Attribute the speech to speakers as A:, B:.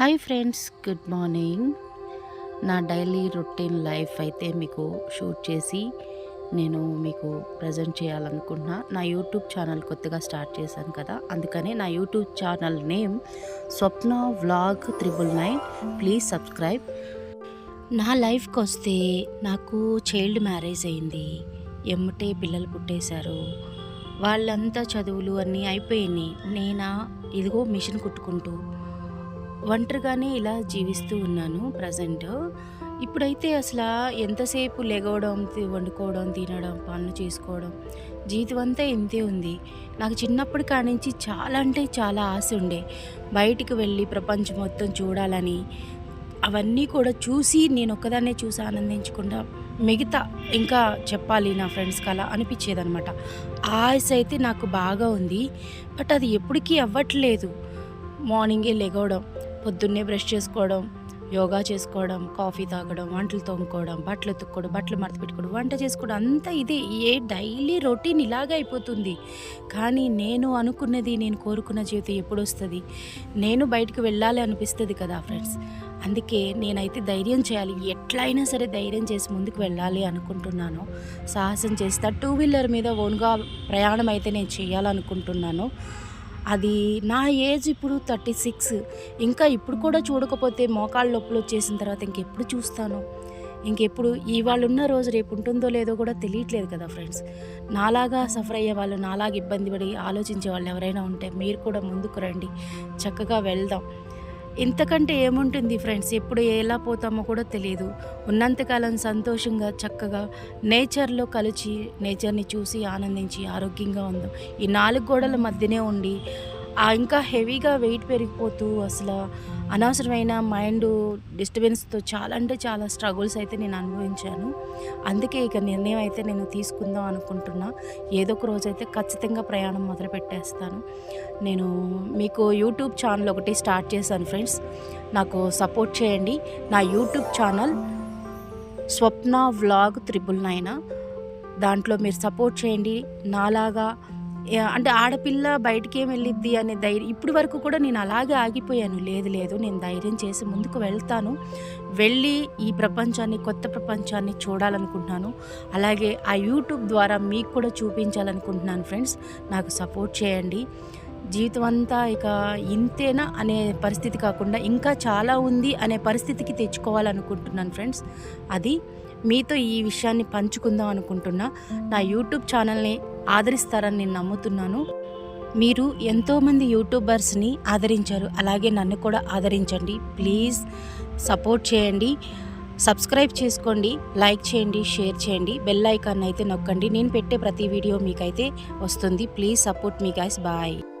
A: Hi friends good morning నా daily routine life అయితే మీకు షూట్ చేసి నేను మీకు ప్రజెంట్ చేయాలనుకున్నా నా యూట్యూబ్ ఛానల్ కొత్తగా స్టార్ట్ చేశాను కదా అందుకని నా YouTube channel name Swapna vlog triple nine please subscribe నా లైఫ్కి వస్తే నాకు చైల్డ్ మ్యారేజ్ అయింది. ఎమ్మటే పిల్లలు పుట్టేశారు. వాళ్ళంతా చదువులు అన్నీ అయిపోయినాయి. నేనా ఇదిగో మిషన్ కుట్టుకుంటూ ఒంటరిగానే ఇలా జీవిస్తూ ఉన్నాను ప్రజెంట్. ఇప్పుడైతే అసలు ఎంతసేపు లెగవడం వండుకోవడం తినడం పనులు చేసుకోవడం జీవితం అంతా ఇంతే ఉంది. నాకు చిన్నప్పటి కానించి చాలా అంటే చాలా ఆశ ఉండే. బయటికి వెళ్ళి ప్రపంచం మొత్తం చూడాలని అవన్నీ కూడా చూసి నేను ఒక్కదాన్నే చూసి ఆనందించకుండా మిగతా ఇంకా చెప్పాలి నా ఫ్రెండ్స్కి అలా అనిపించేదనమాట ఆ ఆశ అయితే నాకు బాగా ఉంది. బట్ అది ఎప్పటికీ అవ్వట్లేదు. మార్నింగే లెగవడం. పొద్దున్నే బ్రష్ చేసుకోవడం యోగా చేసుకోవడం కాఫీ తాగడం వంటలు తోముకోవడం బట్టలు ఉతుక్కోవడం బట్టలు మడత పెట్టుకోవడం వంట చేసుకోవడం అంతా ఇదే. ఏ డైలీ రొటీన్ ఇలాగే అయిపోతుంది. కానీ నేను అనుకున్నది నేను కోరుకున్న జీవితం ఎప్పుడు వస్తుంది నేను బయటకు వెళ్ళాలి అనిపిస్తుంది కదా ఫ్రెండ్స్. అందుకే నేనైతే ధైర్యం చేయాలి. ఎట్లయినా సరే ధైర్యం చేసి ముందుకు వెళ్ళాలి అనుకుంటున్నాను. సాహసం చేస్తా. టూ వీలర్ మీద ఓన్గా ప్రయాణం అయితే నేను చేయాలనుకుంటున్నాను. అది నా ఏజ్ ఇప్పుడు థర్టీ సిక్స్. ఇంకా ఇప్పుడు కూడా చూడకపోతే మోకాళ్ళ నొప్పులు వచ్చేసిన తర్వాత ఇంకెప్పుడు చూస్తాను. ఇంకెప్పుడు ఇవాళ ఉన్న రోజు రేపు ఉంటుందో లేదో కూడా తెలియట్లేదు కదా ఫ్రెండ్స్. నాలాగా సఫర్ అయ్యే వాళ్ళు నాలాగా ఇబ్బంది పడి ఆలోచించే వాళ్ళు ఎవరైనా ఉంటే మీరు కూడా ముందుకు రండి. చక్కగా వెళ్దాం. ఇంతకంటే ఏముంటుంది ఫ్రెండ్స్? ఎప్పుడు ఎలా పోతామో కూడా తెలియదు. ఉన్నంతకాలం సంతోషంగా చక్కగా నేచర్లో కలిసి నేచర్ని చూసి ఆనందించి ఆరోగ్యంగా ఉందాం. ఈ నాలుగు గోడల మధ్యనే ఉండి ఇంకా హెవీగా వెయిట్ పెరిగిపోతూ అసలు అనవసరమైన మైండ్ డిస్టర్బెన్స్తో చాలా అంటే చాలా స్ట్రగుల్స్ అయితే నేను అనుభవించాను. అందుకే ఇక నిర్ణయం అయితే నేను తీసుకుందాం అనుకుంటున్నా. ఏదో ఒక రోజు అయితే ఖచ్చితంగా ప్రయాణం మొదలు పెట్టేస్తాను. నేను మీకు యూట్యూబ్ ఛానల్ ఒకటి స్టార్ట్ చేశాను ఫ్రెండ్స్. నాకు సపోర్ట్ చేయండి. నా YouTube channel Swapna vlog triple nine. దాంట్లో మీరు సపోర్ట్ చేయండి. నాలాగా అంటే ఆడపిల్ల బయటికి ఏం వెళ్ళిద్ది అనే ధైర్యం ఇప్పటి వరకు కూడా నేను అలాగే ఆగిపోయాను. లేదు లేదు నేను ధైర్యం చేసి ముందుకు వెళ్తాను. వెళ్ళి ఈ ప్రపంచాన్ని కొత్త ప్రపంచాన్ని చూడాలనుకుంటున్నాను. అలాగే ఆ యూట్యూబ్ ద్వారా మీకు కూడా చూపించాలనుకుంటున్నాను ఫ్రెండ్స్. నాకు సపోర్ట్ చేయండి. జీవితం అంతా ఇక ఇంతేనా అనే పరిస్థితి కాకుండా ఇంకా చాలా ఉంది అనే పరిస్థితికి తెచ్చుకోవాలనుకుంటున్నాను ఫ్రెండ్స్. అది మీతో ఈ విషయాన్ని పంచుకుందాం అనుకుంటున్నా. నా యూట్యూబ్ ఛానల్ని ఆదరిస్తారని నేను నమ్ముతున్నాను. మీరు ఎంతోమంది యూట్యూబర్స్ని ఆదరించారు. అలాగే నన్ను కూడా ఆదరించండి. ప్లీజ్ సపోర్ట్ చేయండి. సబ్స్క్రైబ్ చేసుకోండి. లైక్ చేయండి. షేర్ చేయండి. బెల్ ఐకాన్ అయితే నొక్కండి. నేను పెట్టే ప్రతి వీడియో మీకైతే వస్తుంది. Please support me guys bye.